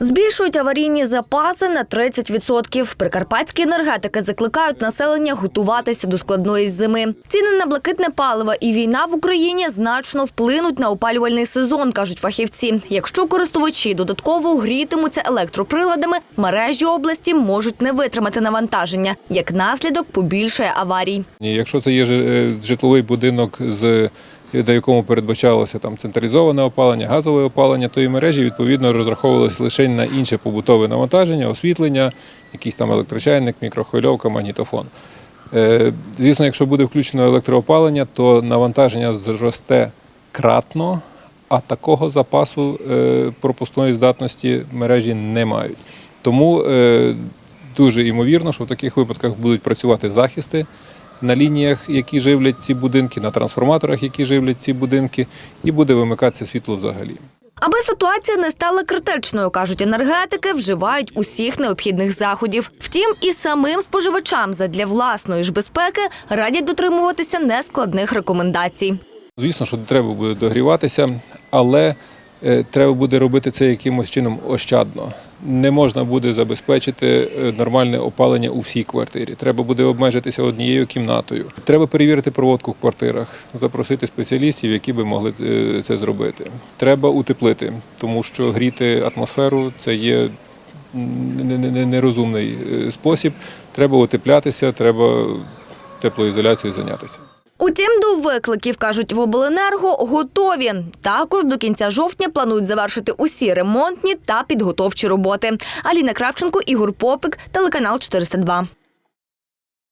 Збільшують аварійні запаси на 30%. Прикарпатські енергетики закликають населення готуватися до складної зими. Ціни на блакитне паливо і війна в Україні значно вплинуть на опалювальний сезон, кажуть фахівці. Якщо користувачі додатково грітимуться електроприладами, мережі області можуть не витримати навантаження. Як наслідок побільшає аварій. Якщо це є е, житловий будинок, з до якому передбачалося там централізоване опалення, газове опалення, то і мережі відповідно розраховувалися лише на інше побутове навантаження, освітлення, якийсь там електрочайник, мікрохвильовка, магнітофон. Е, Звісно, якщо буде включено електроопалення, то навантаження зросте кратно, а такого запасу е, пропускної здатності мережі не мають. Тому е, дуже ймовірно, що в таких випадках будуть працювати захисти на лініях, які живлять ці будинки, на трансформаторах, які живлять ці будинки, і буде вимикатися світло взагалі. Аби ситуація не стала критичною, кажуть енергетики, вживають усіх необхідних заходів. Втім, і самим споживачам задля власної ж безпеки радять дотримуватися нескладних рекомендацій. Звісно, що треба буде догріватися, але е, треба буде робити це якимось чином ощадно. Не можна буде забезпечити е, нормальне опалення у всій квартирі. Треба буде обмежитися однією кімнатою. Треба перевірити проводку в квартирах, запросити спеціалістів, які би могли е, це зробити. Треба утеплити, тому що гріти атмосферу це є не- не- не- нерозумний е, спосіб. Треба утеплятися, треба теплоізоляцією зайнятися. Утім, до викликів кажуть в обленерго готові. Також до кінця жовтня планують завершити усі ремонтні та підготовчі роботи. Аліна Кравченко, Ігор Попик, телеканал 402.